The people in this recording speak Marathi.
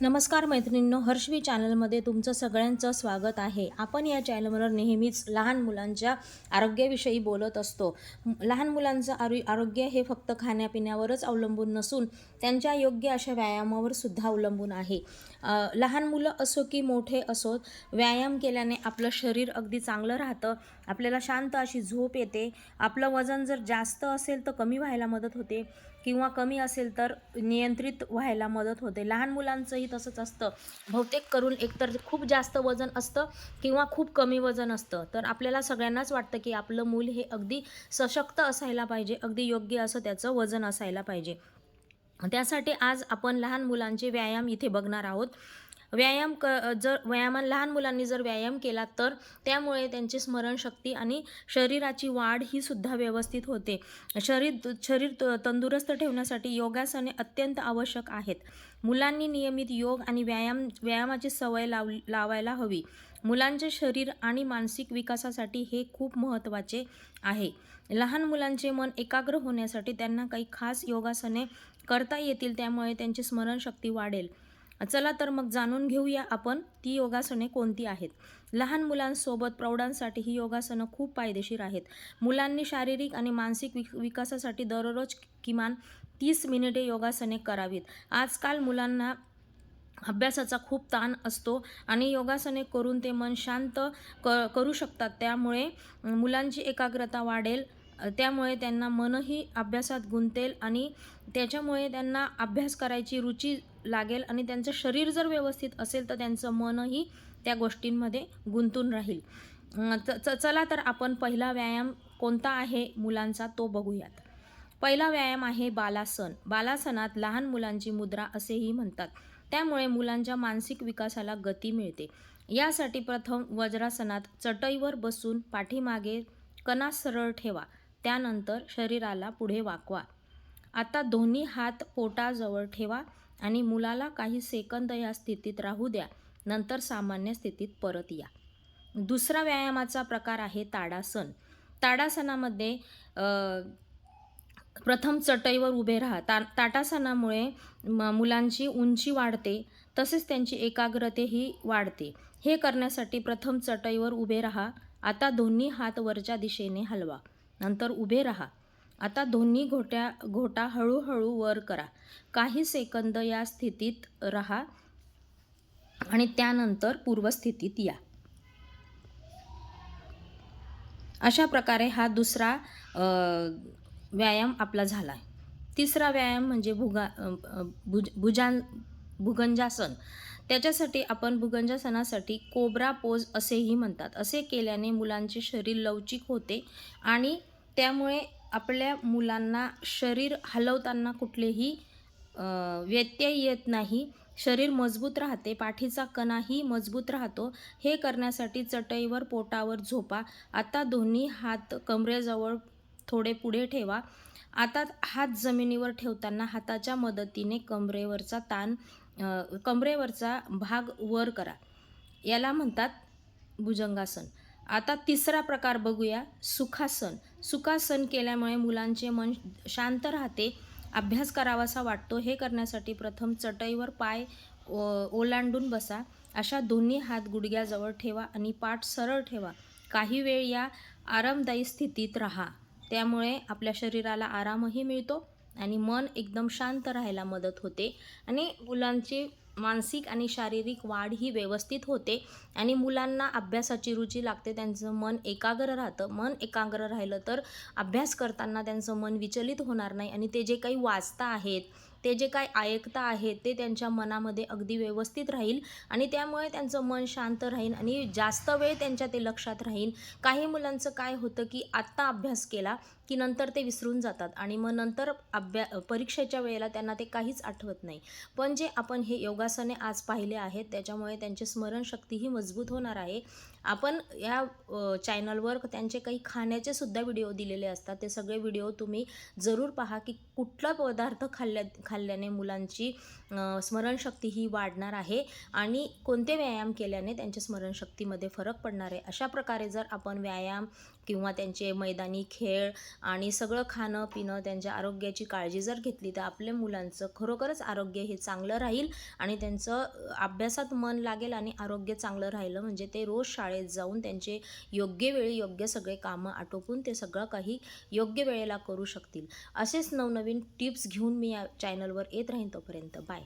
नमस्कार मैत्रिणींनो हर्षवी चॅनलमध्ये तुमचं सगळ्यांचं स्वागत आहे. आपण या चॅनलवर नेहमीच लहान मुलांच्या आरोग्याविषयी बोलत असतो. लहान मुलांचं आरो आरोग्य हे फक्त खाण्यापिण्यावरच अवलंबून नसून त्यांच्या योग्य अशा व्यायामावर सुद्धा अवलंबून आहे. लहान मुलं असो की मोठे असो व्यायाम केल्याने आपलं शरीर अगदी चांगलं राहतं. आपल्याला शांत अशी झोप येते. आपलं वजन जर जास्त असेल तर कमी व्हायला मदत होते. किंवा कमी असेल तर नियंत्रित व्हायला मदत होते. लहान मुलांचंही तसंच असतं. बहुतेक करून एकतर खूप जास्त वजन असतं किंवा खूप कमी वजन असतं. तर आपल्याला सगळ्यांनाच वाटतं की आपलं मूल हे अगदी सशक्त असायला पाहिजे. अगदी योग्य असं त्याचं वजन असायला पाहिजे. त्यासाठी आज आपण लहान मुलांचे व्यायाम इथे बघणार आहोत. व्यायाम क जर व्यायामा लहान मुलांनी जर व्यायाम केला तर त्यामुळे त्यांची स्मरणशक्ती आणि शरीराची वाढ ही सुद्धा व्यवस्थित होते. शरीर शरीर त- तंदुरुस्त ठेवण्यासाठी योगासने अत्यंत आवश्यक आहेत. मुलांनी नियमित योग आणि व्यायाम व्यायामाची सवय लाव लावायला हवी. मुलांचे शरीर आणि मानसिक विकासासाठी हे खूप महत्त्वाचे आहे. लहान मुलांचे मन एकाग्र होण्यासाठी त्यांना काही खास योगासने करता येतील त्यामुळे त्यांची स्मरणशक्ती वाढेल. चला तर मग जाणून घेऊया आपण ती योगासने कोणती आहेत. लहान मुलांसोबत प्रौढांसाठी ही योगासनं खूप फायदेशीर आहेत. मुलांनी शारीरिक आणि मानसिक विक विकासासाठी दररोज किमान तीस मिनिटे योगासने करावीत. आजकाल मुलांना अभ्यासाचा खूप ताण असतो आणि योगासने करून ते मन शांत क करू शकतात. त्यामुळे मुलांची एकाग्रता वाढेल. त्यामुळे त्यांना मनही अभ्यासात गुंतेल आणि त्याच्यामुळे त्यांना अभ्यास करायची रुची लागेल आणि त्यांचं शरीर जर व्यवस्थित असेल तर त्यांचं मनही त्या गोष्टींमध्ये गुंतून राहील. च च- चला तर आपण पहिला व्यायाम कोणता आहे मुलांचा तो बघूयात. पहिला व्यायाम आहे बालासन. बालासनात लहान मुलांची मुद्रा असेही म्हणतात. त्यामुळे मुलांच्या मानसिक विकासाला गती मिळते. यासाठी प्रथम वज्रासनात चटईवर बसून पाठीमागे कणा सरळ ठेवा. त्यानंतर शरीराला पुढे वाकवा. आता दोन्ही हात पोटाजवळ ठेवा आणि मुलाला काही सेकंद या स्थितीत राहू द्या. नंतर सामान्य स्थितीत परत या. दुसरा व्यायामाचा प्रकार आहे ताडासन. ताडासनामध्ये प्रथम चटईवर उभे राहा. ता ताटासनामुळे म मुलांची उंची वाढते तसेच त्यांची एकाग्रतेही वाढते. हे करण्यासाठी प्रथम चटईवर उभे राहा. आता दोन्ही हात वरच्या दिशेने हलवा. नंतर उभे राहा. आता दोन्ही घोट्या घोटा हळूहळू वर करा. काही सेकंद या स्थितीत राहा आणि त्यानंतर पूर्वस्थितीत या. अशा प्रकारे हा दुसरा व्यायाम आपला झाला. आहे तिसरा व्यायाम म्हणजे भुगा भुज भुजान भुगंजासन. त्याच्यासाठी आपण भुगंजासनासाठी कोब्रा पोज असेही म्हणतात. असे केल्याने मुलांचे शरीर लवचिक होते आणि त्यामुळे आपल्या मुलांना शरीर हलवताना कुठलेही व्यत्यय येत नाही. शरीर मजबूत राहते पाठीचा कणाही मजबूत राहतो. हे करण्यासाठी चटईवर पोटावर झोपा. आता दोन्ही हात कमरेजवळ थोडे पुढे ठेवा. आता हात जमिनीवर ठेवताना हाताच्या मदतीने कमरेवरचा ताण कमरेवरचा भाग वर करा. याला म्हणतात भुजंगासन. आता तिसरा प्रकार बघूया. सुखासन. सुखासन केल्यामुळे मुलांचे मन शांत राहते. अभ्यास करावासा वाटतो. हे करण्यासाठी प्रथम चटईवर पाय ओ- ओलांडून बसा. अशा दोन्ही हात गुडघ्याजवळ ठेवा आणि पाठ सरळ ठेवा. काही वेळ या आरामदायी स्थितीत राहा. त्यामुळे आपल्या शरीराला आरामही मिळतो आणि मन एकदम शांत राहायला मदत होते. आणि मुलांची मानसिक आणि शारीरिक वाढ ही व्यवस्थित होते आणि मुलांना अभ्यासाची रुची लागते त्यांचं मन एकाग्र राहतं. मन एकाग्र राहिलं तर अभ्यास करताना त्यांचं मन विचलित होणार नाही आणि ते जे काही वाचता आहेत ते जे काही ऐकता आहेत ते त्यांच्या मनामध्ये अगदी व्यवस्थित राहील आणि त्यामुळे त्यांचं मन शांत राहील आणि जास्त वेळ त्यांच्या ते लक्षात राहील. काही मुलांचं काय होतं की आत्ता अभ्यास केला की नंतर ते विसरून जातात आणि मग नंतर अभ्या परीक्षेच्या वेळेला त्यांना ते काहीच आठवत नाही. पण जे आपण हे योगासने आज पाहिले आहेत त्याच्यामुळे त्यांची स्मरणशक्तीही मजबूत होणार आहे. आपण या चॅनलवर त्यांचे काही खाण्याचे सुद्धा व्हिडिओ दिलेले असतात. ते सगळे व्हिडिओ तुम्ही जरूर पहा की कुठला पदार्थ खाल्ल्या खाल्ल्याने मुलांची स्मरणशक्ती ही वाढणार आहे आणि कोणते व्यायाम केल्याने त्यांच्या स्मरणशक्तीमध्ये फरक पडणार आहे. अशा प्रकारे जर आपण व्यायाम किंवा त्यांचे मैदानी खेळ आणि सगळं खाणं पिणं त्यांच्या आरोग्याची काळजी जर घेतली तर आपल्या मुलांचं खरोखरच आरोग्य हे चांगलं राहील आणि त्यांचं अभ्यासात मन लागेल आणि आरोग्य चांगलं राहिलं. म्हणजे ते रोज शाळेत जाऊन त्यांचे योग्य वेळी योग्य सगळे कामं आटोपून ते सगळं काही योग्य वेळेला करू शकतील. असेच नवनवीन टिप्स घेऊन मी या चॅनलवर येत राहीन तोपर्यंत. बाय.